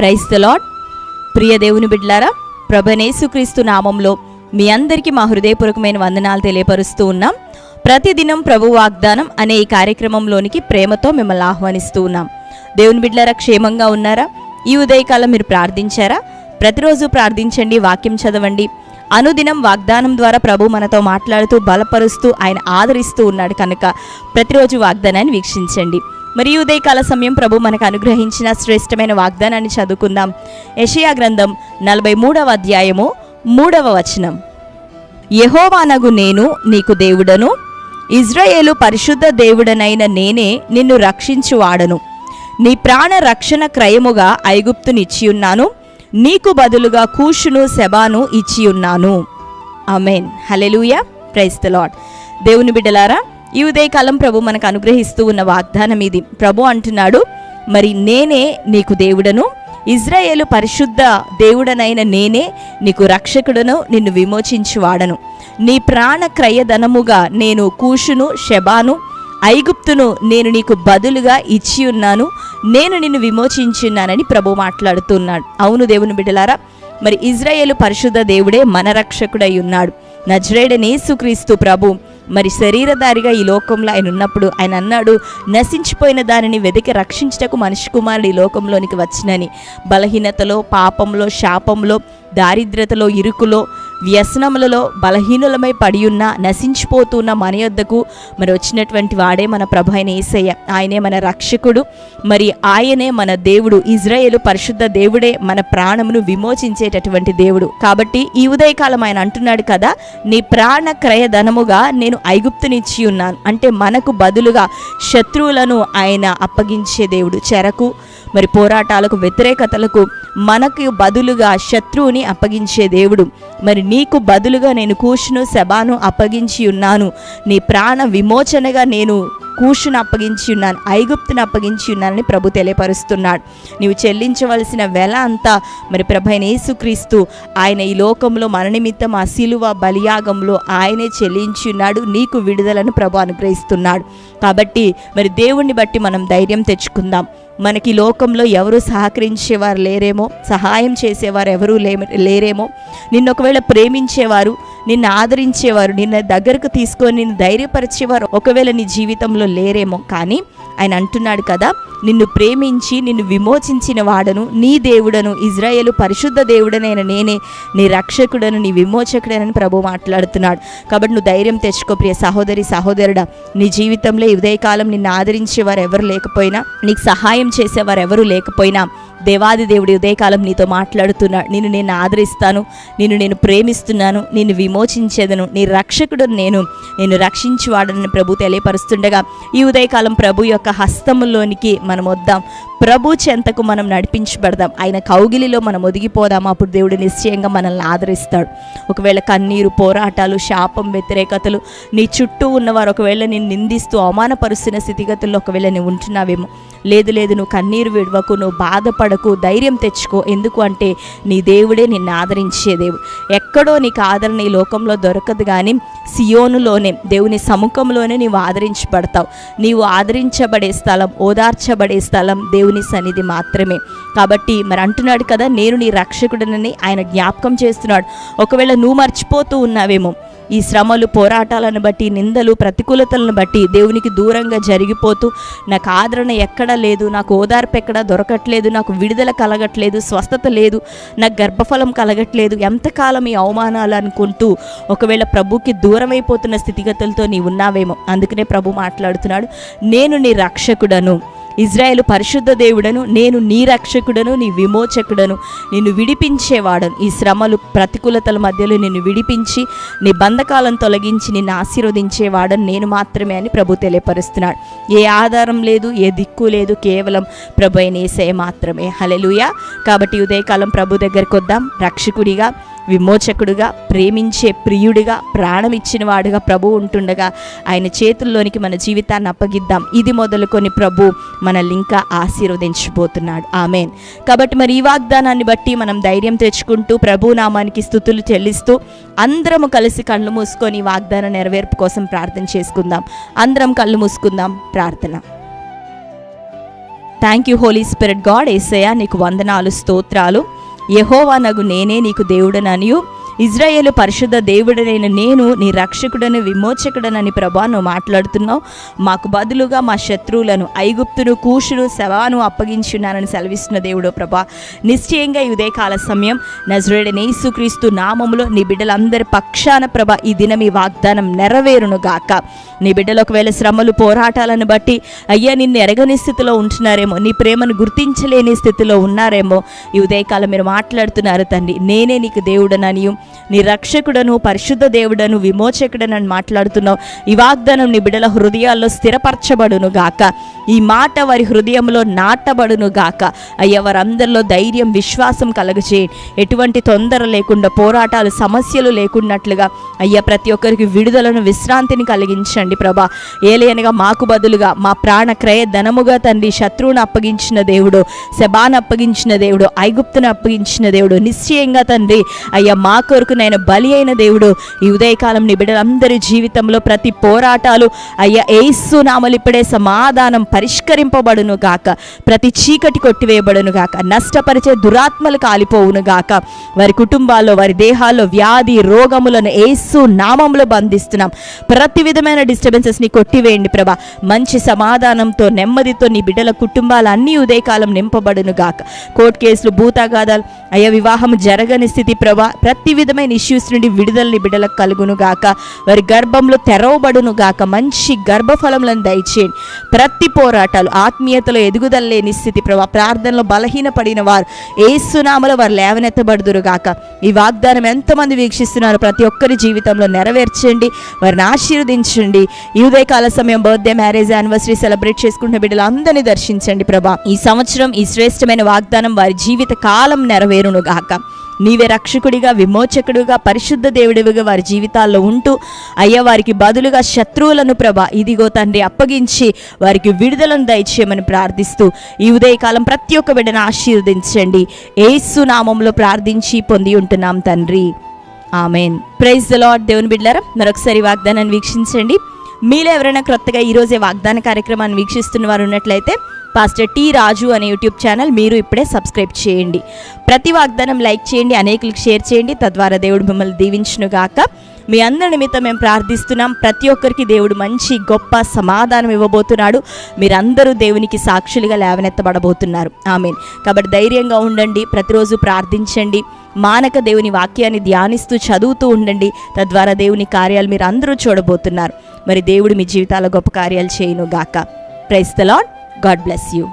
Price the lord ప్రియ దేవుని బిడ్లారా ప్రభనేసుక్రీస్తు నామంలో మీ అందరికీ మా హృదయపూర్వకమైన వందనాలు తెలియపరుస్తూ ఉన్నాం. ప్రతిదినం ప్రభు వాగ్దానం అనే ఈ కార్యక్రమంలోనికి ప్రేమతో మిమ్మల్ని ఆహ్వానిస్తూ ఉన్నాం. దేవుని బిడ్లారా క్షేమంగా ఉన్నారా? ఈ ఉదయకాలం మీరు ప్రార్థించారా? ప్రతిరోజు ప్రార్థించండి వాక్యం చదవండి. అనుదినం వాగ్దానం ద్వారా ప్రభు మనతో మాట్లాడుతూ బలపరుస్తూ ఆయన ఆదరిస్తూ ఉన్నాడు కనుక ప్రతిరోజు వాగ్దానాన్ని వీక్షించండి. మరి ఉదయకాల సమయం ప్రభు మనకు అనుగ్రహించిన శ్రేష్టమైన వాగ్దానాన్ని చదువుకుందాం. యషయా గ్రంథం నలభై మూడవ అధ్యాయము మూడవ వచనం. యహోవానగు నేను నీకు దేవుడను. ఇజ్రాయేలు పరిశుద్ధ దేవుడనైన నేనే నిన్ను రక్షించువాడను. నీ ప్రాణ రక్షణ క్రయముగా ఐగుప్తునిచ్చియున్నాను నీకు బదులుగా కూషును శబాను ఇచ్చియున్నాను. అమేన్ హలెలూయ ప్రైస్ ద లాడ్ దేవుని బిడ్డలారా ఈ ఉదయకాలం ప్రభు మనకు అనుగ్రహిస్తూ ఉన్న వాగ్దానం ఇది. ప్రభు అంటున్నాడు మరి నేనే నీకు దేవుడను ఇజ్రాయేలు పరిశుద్ధ దేవుడనైన నేనే నీకు రక్షకుడను నిన్ను విమోచించువాడను. నీ ప్రాణ క్రయధనముగా నేను కూషును శబాను ఐగుప్తును నేను నీకు బదులుగా ఇచ్చి ఉన్నాను నేను నిన్ను విమోచించున్నానని ప్రభు మాట్లాడుతున్నాడు. అవును దేవుని బిడ్డలారా మరి ఇజ్రాయేలు పరిశుద్ధ దేవుడే మన రక్షకుడై ఉన్నాడు. నజరేడనేసుక్రీస్తు ప్రభు మరి శరీరధారిగా ఈ లోకంలో ఆయన ఉన్నప్పుడు ఆయన అన్నాడు నశించిపోయిన దానిని వెతికి రక్షించటకు మనిషి కుమారుడు ఈ లోకంలోనికి వచ్చినని. బలహీనతలో పాపంలో శాపంలో దారిద్రతలో ఇరుకులో వ్యసనములలో బలహీనులమై పడియున్న నశించిపోతున్న మన యొద్దకు మరి వచ్చినటువంటి వాడే మన ప్రభు అయిన ఏసయ్య. ఆయనే మన రక్షకుడు. మరి ఆయనే మన దేవుడు. ఇజ్రాయేలు పరిశుద్ధ దేవుడే మన ప్రాణమును విమోచించేటటువంటి దేవుడు. కాబట్టి ఈ ఉదయకాలం ఆయన అంటున్నాడు కదా నీ ప్రాణ క్రయధనముగా నేను ఐగుప్తునిచ్చి ఉన్నాను. అంటే మనకు బదులుగా శత్రువులను ఆయన అప్పగించే దేవుడు. చెరకు మరి పోరాటాలకు వ్యతిరేకతలకు మనకు బదులుగా శత్రువుని అప్పగించే దేవుడు. మరి నీకు బదులుగా నేను కూషును శబాను అప్పగించి ఉన్నాను. నీ ప్రాణ విమోచనగా నేను కూషును అప్పగించి ఉన్నాను ఐగుప్తును అప్పగించి ఉన్నానని ప్రభు తెలియపరుస్తున్నాడు. నీవు చెల్లించవలసిన వెల అంతా మరి ప్రభైన యేసుక్రీస్తు ఆయన ఈ లోకంలో మన నిమిత్తం ఆ శిలువ బలియాగంలో ఆయనే చెల్లించి ఉన్నాడు నీకు విడుదలను ప్రభు అనుగ్రహిస్తున్నాడు. కాబట్టి మరి దేవుణ్ణి బట్టి మనం ధైర్యం తెచ్చుకుందాం. మనకి లోకంలో ఎవరు సహకరించేవారు లేరేమో సహాయం చేసేవారు ఎవరూ లేరేమో నిన్ను ఒకవేళ ప్రేమించేవారు నిన్ను ఆదరించేవారు నిన్న దగ్గరకు తీసుకొని నిన్ను ధైర్యపరిచేవారు ఒకవేళ నీ జీవితంలో లేరేమో. కానీ ఆయన అంటున్నాడు కదా నిన్ను ప్రేమించి నిన్ను విమోచించిన వాడను నీ దేవుడను ఇజ్రాయేలు పరిశుద్ధ దేవుడనైన నేనే నీ రక్షకుడను నీ విమోచకుడనని ప్రభు మాట్లాడుతున్నాడు. కాబట్టి నువ్వు ధైర్యం తెచ్చుకో ప్రియ సహోదరి సహోదరుడా. నీ జీవితంలో ఈ ఉదయకాలం నిన్ను ఆదరించేవారు ఎవరు లేకపోయినా నీకు సహాయం చేసేవారు ఎవరు లేకపోయినా దేవాది దేవుడి ఉదయకాలం నీతో మాట్లాడుతున్నాడు నిన్ను నేను ఆదరిస్తాను. నిన్ను నేను ప్రేమిస్తున్నాను. నిన్ను విమోచించేదను. నీ రక్షకుడు నేను. నేను రక్షించువాడని ప్రభు తెలియపరుస్తుండగా ఈ ఉదయకాలం ప్రభు యొక్క హస్తములోనికి మనం వద్దాం ప్రభు చెంతకు మనం నడిపించబడదాం. ఆయన కౌగిలిలో మనం ఒదిగిపోదాం. అప్పుడు దేవుడు నిశ్చయంగా మనల్ని ఆదరిస్తాడు. ఒకవేళ కన్నీరు పోరాటాలు శాపం వ్యతిరేకతలు నీ చుట్టూ ఉన్నవారు ఒకవేళ నేను నిందిస్తూ అవమానపరుస్తున్న స్థితిగతుల్లో ఒకవేళ నువ్వు ఉంటున్నావేమో లేదు లేదు నువ్వు కన్నీరు విడవకు నువ్వు బాధపడకు ధైర్యం తెచ్చుకో. ఎందుకు అంటే నీ దేవుడే నిన్ను ఆదరించే దేవుడు. ఎక్కడో నీకు ఆదరణ ఈ లోకంలో దొరకదు కానీ సియోనులోనే దేవుని సముఖంలోనే నీవు ఆదరించబడతావు. నీవు ఆదరించబడే స్థలం ఓదార్చబడే స్థలం దేవుని సన్నిధి మాత్రమే. కాబట్టి మరి అంటున్నాడు కదా నేను నీ రక్షకుడనని ఆయన జ్ఞాపకం చేస్తున్నాడు. ఒకవేళ నువ్వు మర్చిపోతూ ఉన్నావేమో ఈ శ్రమలు పోరాటాలను బట్టి నిందలు ప్రతికూలతలను బట్టి దేవునికి దూరంగా జరిగిపోతూ నాకు ఆదరణ ఎక్కడా లేదు నాకు ఓదార్పు ఎక్కడా దొరకట్లేదు నాకు విడుదల కలగట్లేదు స్వస్థత లేదు నాకు గర్భఫలం కలగట్లేదు ఎంతకాలం ఈ అవమానాలు అనుకుంటూ ఒకవేళ ప్రభుకి దూరమైపోతున్న స్థితిగతులతో నీ ఉన్నావేమో అందుకనే ప్రభు మాట్లాడుతున్నాడు నేను నీ రక్షకుడను. ఇజ్రాయేల్ పరిశుద్ధ దేవుడను నేను నీ రక్షకుడను నీ విమోచకుడను నిన్ను విడిపించేవాడను. ఈ శ్రమలు ప్రతికూలతల మధ్యలో నిన్ను విడిపించి నీ బంధకాలను తొలగించి నిన్ను ఆశీర్వదించేవాడను నేను మాత్రమే అని ప్రభు తెలియపరుస్తున్నాడు. ఏ ఆధారం లేదు ఏ దిక్కు లేదు కేవలం ప్రభు అయిన మాత్రమే. హలెలుయా కాబట్టి ఉదయకాలం ప్రభు దగ్గరికి వద్దాం. రక్షకుడిగా విమోచకుడుగా ప్రేమించే ప్రియుడిగా ప్రాణమిచ్చిన వాడుగా ప్రభు ఉంటుండగా ఆయన చేతుల్లోనికి మన జీవితాన్ని అప్పగిద్దాం. ఇది మొదలుకొని ప్రభు మనల్ని ఇంకా ఆశీర్వదించబోతున్నాడు. ఆమెన్. కాబట్టి మరి ఈ వాగ్దానాన్ని బట్టి మనం ధైర్యం తెచ్చుకుంటూ ప్రభు నామానికి స్థుతులు చెల్లిస్తూ అందరము కలిసి కళ్ళు మూసుకొని వాగ్దాన నెరవేర్పు కోసం ప్రార్థన చేసుకుందాం. అందరం కళ్ళు మూసుకుందాం ప్రార్థన. Thank you holy spirit God ఏసయ్య నీకు వందనాలు స్తోత్రాలు. యహోవానగు నేనే నీకు దేవుడననియు. ఇజ్రాయేల్ పరిశుద్ధ దేవుడనైన నేను నీ రక్షకుడని విమోచకుడనని ప్రభా నువ్వు మాట్లాడుతున్నావు. మాకు బదులుగా మా శత్రువులను ఐగుప్తును కూషును శవాను అప్పగించున్నానని సెలవిస్తున్న దేవుడు ప్రభా. నిశ్చయంగా ఈ ఉదయకాల సమయం నజరుడైన యేసుక్రీస్తు నామములో నీ బిడ్డలందరి పక్షాన ప్రభ ఈ దినం ఈ వాగ్దానం నెరవేరును గాక. నీ బిడ్డలు ఒకవేళ శ్రమలు పోరాటాలను బట్టి అయ్యా నిన్ను ఎరగని స్థితిలో ఉంటున్నారేమో నీ ప్రేమను గుర్తించలేని స్థితిలో ఉన్నారేమో ఈ ఉదయకాలం మీరు మాట్లాడుతున్నారు తండ్రి. నేనే నీకు దేవుడననియు. నీ రక్షకుడను పరిశుద్ధ దేవుడను విమోచకుడను మాట్లాడుతున్నావు. ఈ వాగ్దానం నీ బిడల హృదయాల్లో స్థిరపరచబడును గాక. ఈ మాట వారి హృదయంలో నాటబడును గాక. అయ్యా వారందరిలో ధైర్యం విశ్వాసం కలగచేయండి ఎటువంటి తొందర లేకుండా పోరాటాలు సమస్యలు లేకున్నట్లుగా అయ్యా ప్రతి ఒక్కరికి విడుదలను విశ్రాంతిని కలిగించండి ప్రభా. ఏలేనగా మాకు బదులుగా మా ప్రాణ క్రయ ధనముగా తండ్రి శత్రువును అప్పగించిన దేవుడు శబాను అప్పగించిన దేవుడు ఐగుప్తును అప్పగించిన దేవుడు నిశ్చయంగా తండ్రి. అయ్యా మాకు కొరకు నేను బలి అయిన దేవుడు. ఈ ఉదయకాలం నీ బిడ్డలందరి జీవితంలో ప్రతి పోరాటాలు అయ్యా ఏసు నామలు ఇప్పుడే సమాధానం పరిష్కరింపబడును గాక. ప్రతి చీకటి కొట్టివేయబడును గాక. నష్టపరిచే దురాత్మలు కాలిపోవును గాక. వారి కుటుంబాల్లో వారి దేహాల్లో వ్యాధి రోగములను ఏసు నామంలో బంధిస్తున్నాం. ప్రతి విధమైన డిస్టర్బెన్సెస్ని కొట్టివేయండి ప్రభా. మంచి సమాధానంతో నెమ్మదితో నీ బిడ్డల కుటుంబాలు అన్ని ఉదయకాలం నింపబడును గాక. కోర్టు కేసులు భూతాగాదాలు అయ్యా వివాహం జరగని స్థితి ప్రభా. ప్రతి విధమైన ఇష్యూస్ నుండి విడుదలని బిడ్డలకు కలుగును గాక. వారి గర్భంలో తెరవబడును గాక. మంచి గర్భఫలములను దయచేయండి. ప్రతి పోరాటాలు ఆత్మీయతలో ఎదుగుదల లేని స్థితి ప్రభా ప్రార్థనలో బలహీనపడిన వారు ఏసునామలో వారు లేవనెత్తబడుదురు గాక. ఈ వాగ్దానం ఎంతమంది వీక్షిస్తున్నారు ప్రతి ఒక్కరి జీవితంలో నెరవేర్చండి. వారిని ఆశీర్వదించండి. ఈ ఉదయకాల సమయం బర్త్డే మ్యారేజ్ యానివర్సరీ సెలబ్రేట్ చేసుకుంటున్న బిడ్డలు అందరినీ దర్శించండి ప్రభా. ఈ సంవత్సరం ఈ శ్రేష్టమైన వాగ్దానం వారి జీవిత కాలం నెరవేరును గాక. నీవే రక్షకుడిగా విమోచకుడిగా పరిశుద్ధ దేవుడివిగా వారి జీవితాల్లో ఉంటూ అయ్యా వారికి బదులుగా శత్రువులను ప్రభ ఇదిగో తండ్రి అప్పగించి వారికి విడుదలను దయచేయమని ప్రార్థిస్తూ ఈ ఉదయకాలం ప్రతి ఒక్క బిడ్డను ఆశీర్వదించండి. ఏసు నామంలో ప్రార్థించి పొంది ఉంటున్నాం తండ్రి. ఆమెన్. ప్రైజ్ ద లాడ్ దేవుని బిడ్డారా మరొకసారి వాగ్దానాన్ని వీక్షించండి. మీలో ఎవరైనా క్రొత్తగా ఈరోజే వాగ్దాన కార్యక్రమాన్ని వీక్షిస్తున్న వారు ఉన్నట్లయితే పాస్టర్ టి రాజు అనే యూట్యూబ్ ఛానల్ మీరు ఇప్పుడే సబ్స్క్రైబ్ చేయండి. ప్రతి వాగ్దానం లైక్ చేయండి అనేకులకు షేర్ చేయండి. తద్వారా దేవుడు మిమ్మల్ని దీవించునుగాక. మీ అందరి నిమిత్తం మేము ప్రార్థిస్తున్నాం. ప్రతి ఒక్కరికి దేవుడు మంచి గొప్ప సమాధానం ఇవ్వబోతున్నాడు. మీరందరూ దేవునికి సాక్షులుగా లేవనెత్తబడబోతున్నారు. ఆమెన్. కాబట్టి ధైర్యంగా ఉండండి. ప్రతిరోజు ప్రార్థించండి. మానక దేవుని వాక్యాన్ని ధ్యానిస్తూ చదువుతూ ఉండండి. తద్వారా దేవుని కార్యాలు మీరు అందరూ చూడబోతున్నారు. మరి దేవుడు మీ జీవితాల గొప్ప కార్యాలు చేయను గాక praise the Lord the God bless you.